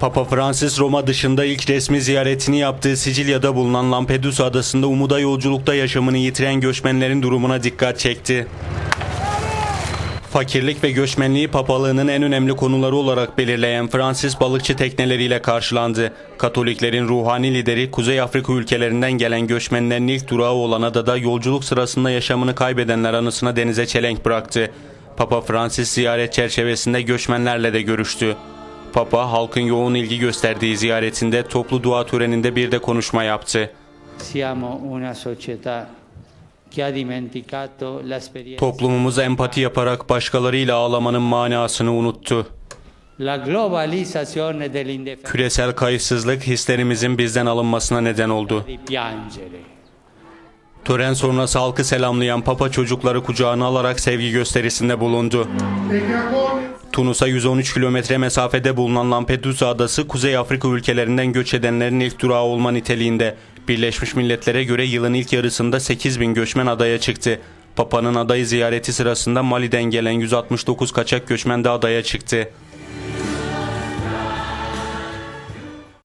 Papa Francis Roma dışında ilk resmi ziyaretini yaptığı Sicilya'da bulunan Lampedusa adasında umuda yolculukta yaşamını yitiren göçmenlerin durumuna dikkat çekti. Fakirlik ve göçmenliği papalığının en önemli konuları olarak belirleyen Francis balıkçı tekneleriyle karşılandı. Katoliklerin ruhani lideri Kuzey Afrika ülkelerinden gelen göçmenlerin ilk durağı olan adada yolculuk sırasında yaşamını kaybedenler anısına denize çelenk bıraktı. Papa Francis ziyaret çerçevesinde göçmenlerle de görüştü. Papa halkın yoğun ilgi gösterdiği ziyaretinde toplu dua töreninde bir de konuşma yaptı. Siamo una società che ha dimenticato l'esperienza, Toplumumuz empati yaparak başkalarıyla ağlamanın manasını unuttu. la globalizzazione dell'indifferenza Küresel kayıtsızlık hislerimizin bizden alınmasına neden oldu. Tören sonrası halkı selamlayan Papa çocukları kucağına alarak sevgi gösterisinde bulundu. Tunus'a 113 kilometre mesafede bulunan Lampedusa adası Kuzey Afrika ülkelerinden göç edenlerin ilk durağı olma niteliğinde. Birleşmiş Milletler'e göre yılın ilk yarısında 8 bin göçmen adaya çıktı. Papa'nın adayı ziyareti sırasında Mali'den gelen 169 kaçak göçmen de adaya çıktı.